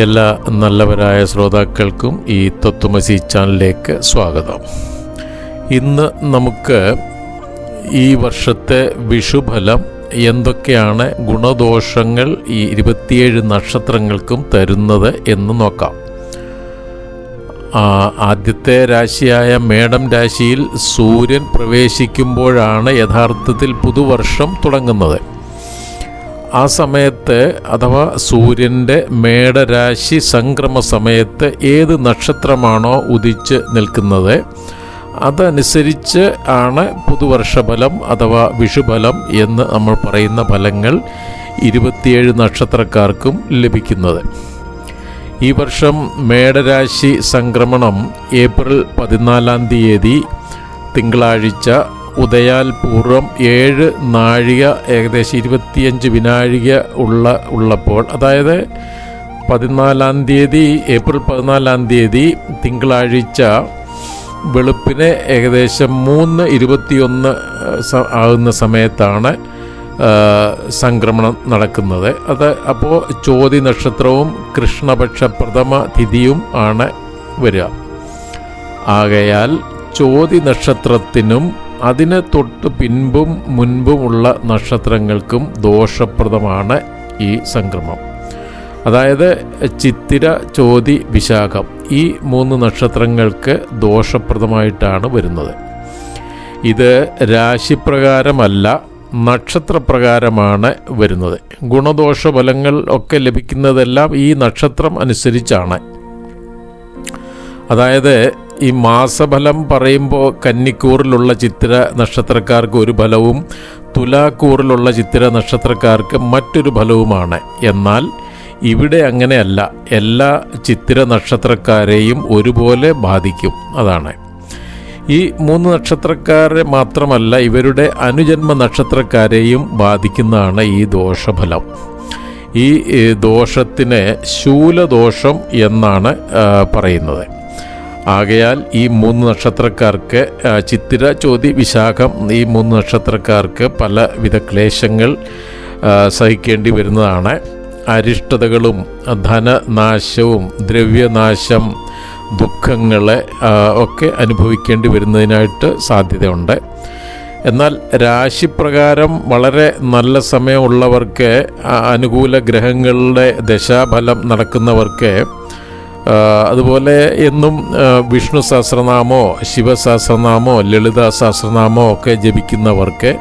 എല്ലാ നല്ലവരായ ശ്രോതാക്കൾക്കും ഈ തത്വമസി ചാനലിലേക്ക് സ്വാഗതം. ഇന്ന് നമുക്ക് ഈ വർഷത്തെ വിഷുഫലം എന്തൊക്കെയാണ് ഗുണദോഷങ്ങൾ ഈ ഇരുപത്തിയേഴ് നക്ഷത്രങ്ങൾക്കും തരുന്നത് എന്ന് നോക്കാം. ആദ്യത്തെ രാശിയായ മേടം രാശിയിൽ സൂര്യൻ പ്രവേശിക്കുമ്പോഴാണ് യഥാർത്ഥത്തിൽ പുതുവർഷം തുടങ്ങുന്നത്. ആ സമയത്ത് അഥവാ സൂര്യന്റെ മേടരാശി സംക്രമ സമയത്ത് ഏത് നക്ഷത്രമാണോ ഉദിച്ച് നിൽക്കുന്നത് അതനുസരിച്ച് ആണ് പുതുവർഷഫലം അഥവാ വിഷുഫലം എന്ന് നമ്മൾ പറയുന്ന ഫലങ്ങൾ ഇരുപത്തിയേഴ് നക്ഷത്രക്കാർക്കും ലഭിക്കുന്നത്. ഈ വർഷം മേടരാശി സംക്രമണം ഏപ്രിൽ പതിനാലാം തീയതി തിങ്കളാഴ്ച ഉദയാൽ പൂർവം ഏഴ് നാഴിക ഏകദേശം ഇരുപത്തിയഞ്ച് വിനാഴിക ഉള്ള ഉള്ളപ്പോൾ അതായത് പതിനാലാം തീയതി ഏപ്രിൽ പതിനാലാം തീയതി തിങ്കളാഴ്ച വെളുപ്പിന് ഏകദേശം മൂന്ന് ഇരുപത്തിയൊന്ന് ആകുന്ന സമയത്താണ് സംക്രമണം നടക്കുന്നത്. അത് അപ്പോൾ ചോതി നക്ഷത്രവും കൃഷ്ണപക്ഷ പ്രഥമ തിഥിയും ആണ് വരിക. ആകയാൽ ചോതി നക്ഷത്രത്തിനും അതിന് തൊട്ട് പിൻപും മുൻപുമുള്ള നക്ഷത്രങ്ങൾക്കും ദോഷപ്രദമാണ് ഈ സംക്രമം. അതായത് ചിത്തിര ചോതി വിശാഖം ഈ മൂന്ന് നക്ഷത്രങ്ങൾക്ക് ദോഷപ്രദമായിട്ടാണ് വരുന്നത്. ഇത് രാശിപ്രകാരമല്ല നക്ഷത്രപ്രകാരമാണ് വരുന്നത്. ഗുണദോഷ ഫലങ്ങൾ ഒക്കെ ലഭിക്കുന്നതെല്ലാം ഈ നക്ഷത്രം അനുസരിച്ചാണ്. അതായത് ഈ മാസഫലം പറയുമ്പോൾ കന്നിക്കൂറിലുള്ള ചിത്ര നക്ഷത്രക്കാർക്ക് ഒരു ഫലവും തുലാക്കൂറിലുള്ള ചിത്ര നക്ഷത്രക്കാർക്ക് മറ്റൊരു ഫലവുമാണ്. എന്നാൽ ഇവിടെ അങ്ങനെയല്ല. എല്ലാ ചിത്ര നക്ഷത്രക്കാരെയും ഒരുപോലെ ബാധിക്കും. അതാണ്. ഈ മൂന്ന് നക്ഷത്രക്കാരെ മാത്രമല്ല ഇവരുടെ അനുജന്മ നക്ഷത്രക്കാരെയും ബാധിക്കുന്നതാണ് ഈ ദോഷഫലം. ഈ ദോഷത്തിന് ശൂലദോഷം എന്നാണ് പറയുന്നത്. ആകയാൽ ഈ മൂന്ന് നക്ഷത്രക്കാർക്ക് ചിത്തിര ചോതി വിശാഖം ഈ മൂന്ന് നക്ഷത്രക്കാർക്ക് പലവിധ ക്ലേശങ്ങൾ സഹിക്കേണ്ടി വരുന്നതാണ്. അരിഷ്ടതകളും ധനനാശവും ദ്രവ്യനാശം ദുഃഖങ്ങളെ ഒക്കെ അനുഭവിക്കേണ്ടി വരുന്നതിനായിട്ട് സാധ്യതയുണ്ട്. എന്നാൽ രാശിപ്രകാരം വളരെ നല്ല സമയമുള്ളവർക്ക് അനുകൂല ഗ്രഹങ്ങളുടെ ദശാഫലം നടക്കുന്നവർക്ക് അതുപോലെ എന്നും വിഷ്ണു സഹസ്രനാമോ ശിവസഹസ്രനാമോ ലളിത സഹസ്രനാമോ ഒക്കെ ജപിക്കുന്നവർക്ക്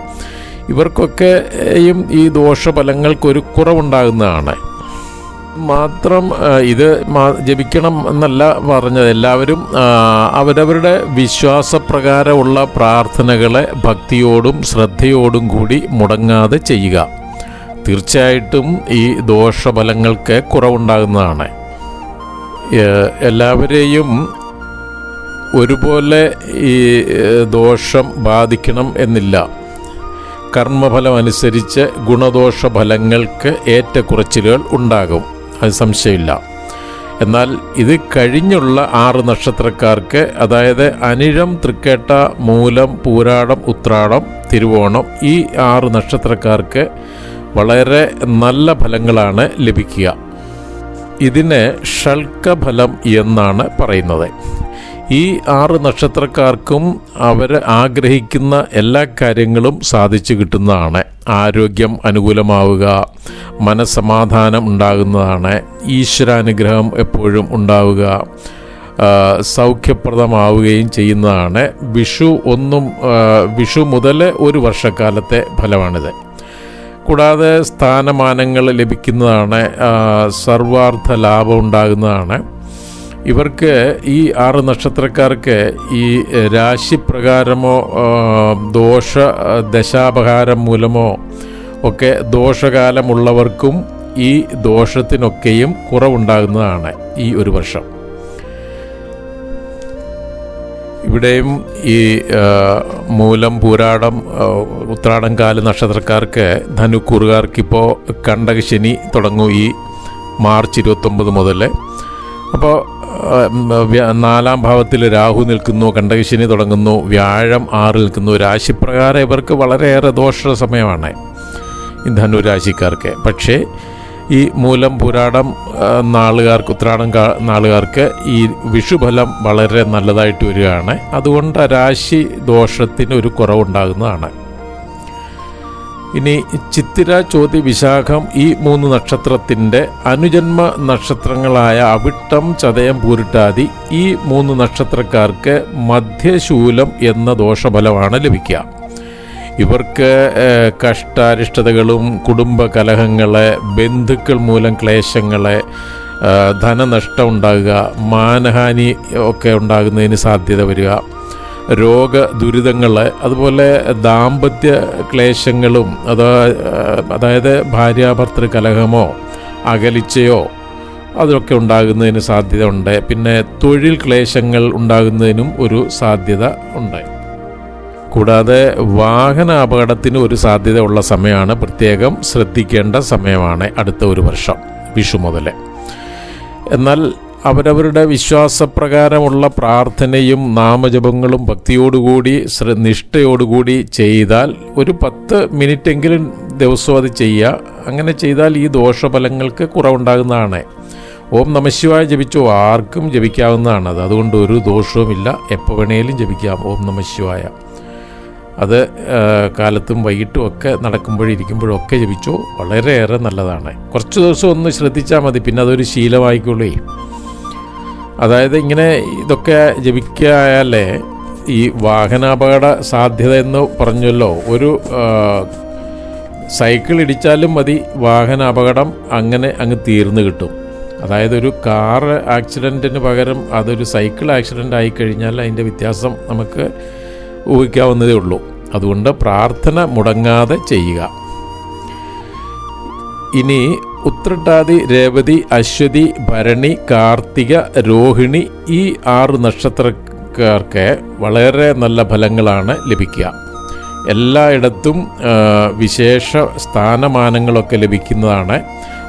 ഇവർക്കൊക്കെയും ഈ ദോഷഫലങ്ങൾക്കൊരു കുറവുണ്ടാകുന്നതാണ്. മാത്രം ഇത് ജപിക്കണം എന്നല്ല പറഞ്ഞത്. എല്ലാവരും അവരവരുടെ വിശ്വാസപ്രകാരമുള്ള പ്രാർത്ഥനകളെ ഭക്തിയോടും ശ്രദ്ധയോടും കൂടി മുടങ്ങാതെ ചെയ്യുക. തീർച്ചയായിട്ടും ഈ ദോഷഫലങ്ങൾക്ക് കുറവുണ്ടാകുന്നതാണ്. എല്ലാവരെയും ഒരുപോലെ ഈ ദോഷം ബാധിക്കണം എന്നില്ല. കർമ്മഫലം അനുസരിച്ച് ഗുണദോഷ ഫലങ്ങൾക്ക് ഏറ്റക്കുറച്ചിലുകൾ ഉണ്ടാകും. അത് സംശയമില്ല. എന്നാൽ ഇത് കഴിഞ്ഞുള്ള ആറ് നക്ഷത്രക്കാർക്ക് അതായത് അനിഴം തൃക്കേട്ട മൂലം പൂരാടം ഉത്രാടം തിരുവോണം ഈ ആറ് നക്ഷത്രക്കാർക്ക് വളരെ നല്ല ഫലങ്ങളാണ് ലഭിക്കുക. ഇതിന് ഷൽക്കഫലം എന്നാണ് പറയുന്നത്. ഈ ആറ് നക്ഷത്രക്കാർക്കും അവർ ആഗ്രഹിക്കുന്ന എല്ലാ കാര്യങ്ങളും സാധിച്ചു കിട്ടുന്നതാണ്. ആരോഗ്യം അനുകൂലമാവുക മനസ്സമാധാനം ഉണ്ടാകുന്നതാണ് ഈശ്വരാനുഗ്രഹം എപ്പോഴും ഉണ്ടാവുക സൗഖ്യപ്രദമാവുകയും ചെയ്യുന്നതാണ്. വിഷു ഒന്നും വിഷു മുതൽ ഒരു വർഷക്കാലത്തെ ഫലമാണിത്. കൂടാതെ സ്ഥാനമാനങ്ങൾ ലഭിക്കുന്നതാണ് സർവാർത്ഥ ലാഭം ഉണ്ടാകുന്നതാണ്. ഇവർക്ക് ഈ ആറ് നക്ഷത്രക്കാർക്ക് ഈ രാശിപ്രകാരമോ ദോഷ ദശാപകാരം മൂലമോ ഒക്കെ ദോഷകാലമുള്ളവർക്കും ഈ ദോഷത്തിനൊക്കെയും കുറവുണ്ടാകുന്നതാണ് ഈ ഒരു വർഷം. ഇവിടെയും ഈ മൂലം പൂരാടം ഉത്രാടം കാൽ നക്ഷത്രക്കാർക്ക് ധനുക്കൂറുകാർക്കിപ്പോൾ കണ്ടകശനി തുടങ്ങും ഈ മാർച്ച് ഇരുപത്തൊമ്പത് മുതൽ അപ്പോൾ നാലാം ഭാവത്തിൽ രാഹു നിൽക്കുന്നു കണ്ടകശനി തുടങ്ങുന്നു വ്യാഴം ആറ് നിൽക്കുന്നു. രാശിപ്രകാരം ഇവർക്ക് വളരെയേറെ ദോഷ സമയമാണ് ഈ ധനുരാശിക്കാർക്ക്. പക്ഷേ ഈ മൂലം പുരാടം നാളുകാർക്ക് ഉത്രാടം നാളുകാർക്ക് ഈ വിഷുഫലം വളരെ നല്ലതായിട്ട് വരികയാണ്. അതുകൊണ്ട് രാശി ദോഷത്തിന് ഒരു കുറവുണ്ടാകുന്നതാണ്. ഇനി ചിത്തിര ചോതി വിശാഖം ഈ മൂന്ന് നക്ഷത്രത്തിന്റെ അനുജന്മ നക്ഷത്രങ്ങളായ അവിട്ടം ചതയം പൂരിട്ടാതി ഈ മൂന്ന് നക്ഷത്രക്കാർക്ക് മധ്യശൂലം എന്ന ദോഷഫലമാണ് ലഭിക്കുക. ഇവർക്ക് കഷ്ടാരിഷ്ടതകളും കുടുംബ കലഹങ്ങളെ ബന്ധുക്കൾ മൂലം ക്ലേശങ്ങളെ ധനനഷ്ടം ഉണ്ടാകുക മാനഹാനി ഒക്കെ ഉണ്ടാകുന്നതിന് സാധ്യത വരിക. രോഗ ദുരിതങ്ങൾ അതുപോലെ ദാമ്പത്യ ക്ലേശങ്ങളും അത് അതായത് ഭാര്യാഭർത്തൃ കലഹമോ അകലിച്ചയോ അതൊക്കെ ഉണ്ടാകുന്നതിന് സാധ്യത ഉണ്ട്. പിന്നെ തൊഴിൽ ക്ലേശങ്ങൾ ഉണ്ടാകുന്നതിനും ഒരു സാധ്യത ഉണ്ട്. കൂടാതെ വാഹന അപകടത്തിന് ഒരു സാധ്യത ഉള്ള സമയമാണ്. പ്രത്യേകം ശ്രദ്ധിക്കേണ്ട സമയമാണ് അടുത്ത ഒരു വർഷം വിഷു മുതൽ. എന്നാൽ അവരവരുടെ വിശ്വാസപ്രകാരമുള്ള പ്രാർത്ഥനയും നാമജപങ്ങളും ഭക്തിയോടുകൂടി നിഷ്ഠയോടുകൂടി ചെയ്താൽ ഒരു പത്ത് മിനിറ്റെങ്കിലും ദിവസവും അത് ചെയ്യുക. അങ്ങനെ ചെയ്താൽ ഈ ദോഷഫലങ്ങൾക്ക് കുറവുണ്ടാകുന്നതാണ്. ഓം നമശിവായ ജപിച്ചോ ആർക്കും ജപിക്കാവുന്നതാണ്. അത് അതുകൊണ്ട് ഒരു ദോഷവുമില്ല. എപ്പോൾ വേണേലും ജപിക്കാം. ഓം നമശിവായ അത് കാലത്തും വൈകിട്ടും ഒക്കെ നടക്കുമ്പോഴും ഇരിക്കുമ്പോഴും ഒക്കെ ജപിച്ചോ. വളരെയേറെ നല്ലതാണ്. കുറച്ച് ദിവസം ഒന്ന് ശ്രദ്ധിച്ചാൽ മതി. പിന്നെ അതൊരു ശീലമായിക്കോളേ അതായത് ഇങ്ങനെ ഇതൊക്കെ ജപിക്കായാലേ ഈ വാഹനാപകട സാധ്യത എന്ന് പറഞ്ഞല്ലോ. ഒരു സൈക്കിൾ ഇടിച്ചാലും മതി വാഹന അപകടം അങ്ങനെ അങ്ങ് തീർന്നു കിട്ടും. അതായത് ഒരു കാർ ആക്സിഡന്റിന് പകരം അതൊരു സൈക്കിൾ ആക്സിഡന്റ് ആയി കഴിഞ്ഞാൽ അതിന്റെ വ്യത്യാസം നമുക്ക് ഊഹിക്കാവുന്നതേ ഉള്ളൂ. അതുകൊണ്ട് പ്രാർത്ഥന മുടങ്ങാതെ ചെയ്യുക. ഇനി ഉത്രട്ടാതി രേവതി അശ്വതി ഭരണി കാർത്തിക രോഹിണി ഈ ആറ് നക്ഷത്രക്കാർക്ക് വളരെ നല്ല ഫലങ്ങളാണ് ലഭിക്കുക. എല്ലായിടത്തും വിശേഷ സ്ഥാനമാനങ്ങളൊക്കെ ലഭിക്കുന്നതാണ്.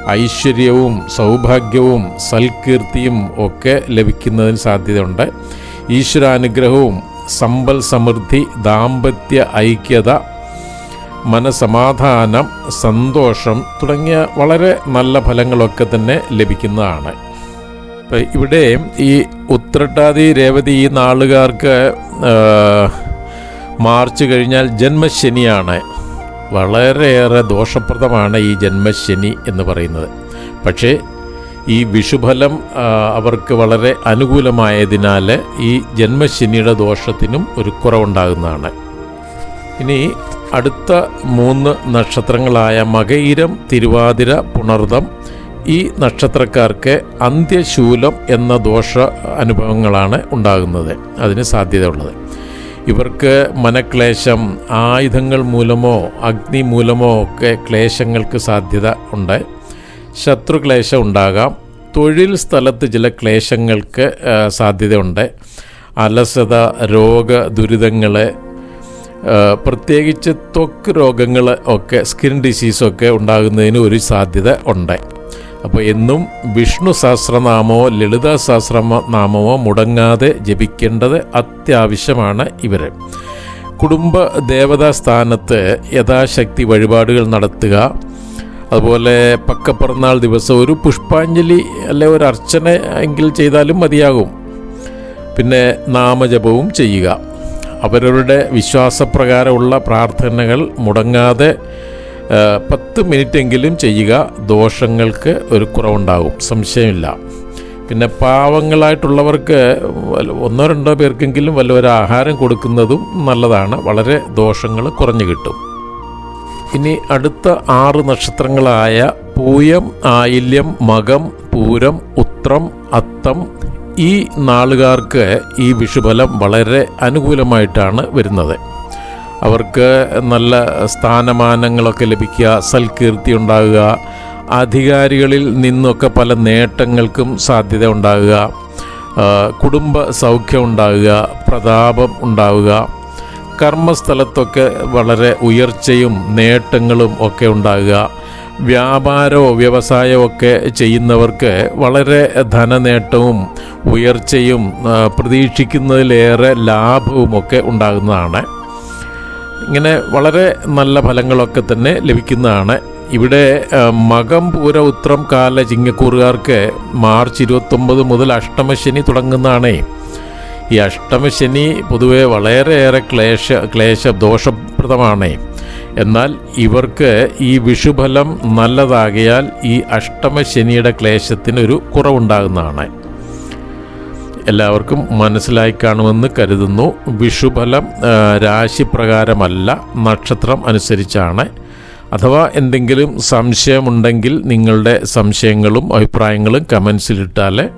ഐശ്വര്യവും സൗഭാഗ്യവും സൽകീർത്തിയും ഒക്കെ ലഭിക്കുന്നതിന് സാധ്യതയുണ്ട്. ഈശ്വരാനുഗ്രഹവും സമ്പൽ സമൃദ്ധി ദാമ്പത്യ ഐക്യത മനസമാധാനം സന്തോഷം തുടങ്ങിയ വളരെ നല്ല ഫലങ്ങളൊക്കെ തന്നെ ലഭിക്കുന്നതാണ്. ഇപ്പം ഇവിടെ ഈ ഉത്രട്ടാതി രേവതി ഈ നാളുകാർക്ക് മാർച്ച് കഴിഞ്ഞാൽ ജന്മശനിയാണ്. വളരെയേറെ ദോഷപ്രദമാണ് ഈ ജന്മശനി എന്ന് പറയുന്നത്. പക്ഷേ ഈ വിഷുഫലം അവർക്ക് വളരെ അനുകൂലമായതിനാൽ ഈ ജന്മശനിയുടെ ദോഷത്തിനും ഒരു കുറവുണ്ടാകുന്നതാണ്. ഇനി അടുത്ത മൂന്ന് നക്ഷത്രങ്ങളായ മകയിരം തിരുവാതിര പുണർദം ഈ നക്ഷത്രക്കാർക്ക് അന്ത്യശൂലം എന്ന ദോഷ അനുഭവങ്ങളാണ് ഉണ്ടാകുന്നത്. അതിന് സാധ്യതയുള്ളത്. ഇവർക്ക് മനക്ലേശം ആയുധങ്ങൾ മൂലമോ അഗ്നി മൂലമോ ഒക്കെ ക്ലേശങ്ങൾക്ക് സാധ്യത ഉണ്ട്. ശത്രുക്ലേശം ഉണ്ടാകാം. തൊഴിൽ സ്ഥലത്ത് ചില ക്ലേശങ്ങൾക്ക് സാധ്യതയുണ്ട്. അലസത രോഗ ദുരിതങ്ങൾ പ്രത്യേകിച്ച് ത്വക്ക് രോഗങ്ങൾ ഒക്കെ സ്കിൻ ഡിസീസൊക്കെ ഉണ്ടാകുന്നതിന് ഒരു സാധ്യത ഉണ്ട്. അപ്പോൾ എന്നും വിഷ്ണു സഹസ്രനാമമോ ലളിത സഹസ്രനാമമോ മുടങ്ങാതെ ജപിക്കേണ്ടത് അത്യാവശ്യമാണ് ഇവർ കുടുംബ ദേവതാ സ്ഥാനത്ത് യഥാശക്തി വഴിപാടുകൾ നടത്തുക. അതുപോലെ പക്ക പക്കപ്പിറന്നാൾ ദിവസം ഒരു പുഷ്പാഞ്ജലി അല്ലെ ഒരു അർച്ചന എങ്കിൽ ചെയ്താലും മതിയാകും. പിന്നെ നാമജപവും ചെയ്യുക. അവരവരുടെ വിശ്വാസപ്രകാരമുള്ള പ്രാർത്ഥനകൾ മുടങ്ങാതെ പത്ത് മിനിറ്റെങ്കിലും ചെയ്യുക. ദോഷങ്ങൾക്ക് ഒരു കുറവുണ്ടാകും. സംശയമില്ല. പിന്നെ പാവങ്ങളായിട്ടുള്ളവർക്ക് ഒന്നോ രണ്ടോ പേർക്കെങ്കിലും വല്ല ഒരു ആഹാരം കൊടുക്കുന്നതും നല്ലതാണ്. വളരെ ദോഷങ്ങൾ കുറഞ്ഞു കിട്ടും. ഇനി അടുത്ത ആറ് നക്ഷത്രങ്ങളായ പൂയം ആയില്യം മകം പൂരം ഉത്രം അത്തം ഈ നാളുകാർക്ക് ഈ വിഷുഫലം വളരെ അനുകൂലമായിട്ടാണ് വരുന്നത്. അവർക്ക് നല്ല സ്ഥാനമാനങ്ങളൊക്കെ ലഭിക്കുക സൽകീർത്തി ഉണ്ടാകുക അധികാരികളിൽ നിന്നൊക്കെ പല നേട്ടങ്ങൾക്കും സാധ്യത ഉണ്ടാകുക കുടുംബ സൗഖ്യം ഉണ്ടാകുക പ്രതാപം ഉണ്ടാവുക കർമ്മസ്ഥലത്തൊക്കെ വളരെ ഉയർച്ചയും നേട്ടങ്ങളും ഒക്കെ ഉണ്ടാകുക. വ്യാപാരമോ വ്യവസായമോ ഒക്കെ ചെയ്യുന്നവർക്ക് വളരെ ധനനേട്ടവും ഉയർച്ചയും പ്രതീക്ഷിക്കുന്നതിലേറെ ലാഭവും ഒക്കെ ഉണ്ടാകുന്നതാണ്. ഇങ്ങനെ വളരെ നല്ല ഫലങ്ങളൊക്കെ തന്നെ ലഭിക്കുന്നതാണ്. ഇവിടെ മകം പൂര ഉത്രം കാല ചിങ്ങക്കൂറുകാർക്ക് മാർച്ച് ഇരുപത്തൊമ്പത് മുതൽ അഷ്ടമശനി തുടങ്ങുന്നതാണേ. ഈ അഷ്ടമശനി പൊതുവെ വളരെയേറെ ക്ലേശ ക്ലേശ ദോഷപ്രദമാണ്. എന്നാൽ ഇവർക്ക് ഈ വിഷുഫലം നല്ലതാകിയാൽ ഈ അഷ്ടമശനിയുടെ ക്ലേശത്തിനൊരു കുറവുണ്ടാകുന്നതാണ്. എല്ലാവർക്കും മനസ്സിലായി കാണുമെന്ന് കരുതുന്നു. വിഷുഫലം രാശിപ്രകാരമല്ല നക്ഷത്രം അനുസരിച്ചാണ്. അഥവാ എന്തെങ്കിലും സംശയമുണ്ടെങ്കിൽ നിങ്ങളുടെ സംശയങ്ങളും അഭിപ്രായങ്ങളും കമൻസിലിട്ടാൽ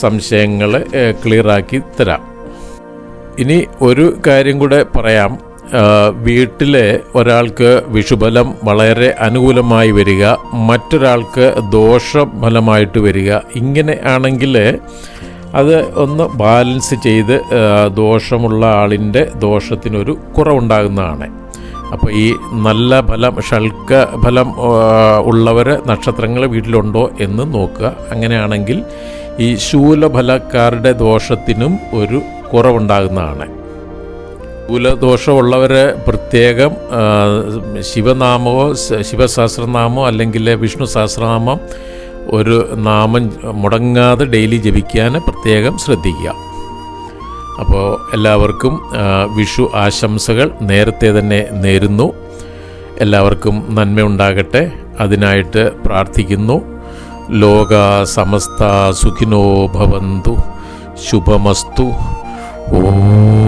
സംശയങ്ങൾ ക്ലിയറാക്കി തരാം. ഇനി ഒരു കാര്യം കൂടെ പറയാം. വീട്ടിലെ ഒരാൾക്ക് വിഷുബലം വളരെ അനുകൂലമായി വരിക മറ്റൊരാൾക്ക് ദോഷഫലമായിട്ട് വരിക. ഇങ്ങനെ ആണെങ്കിൽ അത് ഒന്ന് ബാലൻസ് ചെയ്ത് ദോഷമുള്ള ആളിന്റെ ദോഷത്തിനൊരു കുറവുണ്ടാകുന്നതാണ്. അപ്പോൾ ഈ നല്ല ഫലം ഷൽക്ക ഫലം ഉള്ളവർ നക്ഷത്രങ്ങൾ വീട്ടിലുണ്ടോ എന്ന് നോക്കുക. അങ്ങനെയാണെങ്കിൽ ഈ ശൂലഫലക്കാരുടെ ദോഷത്തിനും ഒരു കുറവുണ്ടാകുന്നതാണ്. കുലദോഷമുള്ളവർ പ്രത്യേകം ശിവനാമോ ശിവസഹസ്രനാമോ അല്ലെങ്കിൽ വിഷ്ണു സഹസ്രനാമം ഒരു നാമം മുടങ്ങാതെ ഡെയിലി ജപിക്കാൻ പ്രത്യേകം ശ്രദ്ധിക്കുക. അപ്പോൾ എല്ലാവർക്കും വിഷു ആശംസകൾ നേരത്തെ തന്നെ നേരുന്നു. എല്ലാവർക്കും നന്മയുണ്ടാകട്ടെ അതിനായിട്ട് പ്രാർത്ഥിക്കുന്നു. ലോക സമസ്ത സുഖിനോ ഭവന്തു. ശുഭമസ്തു. 我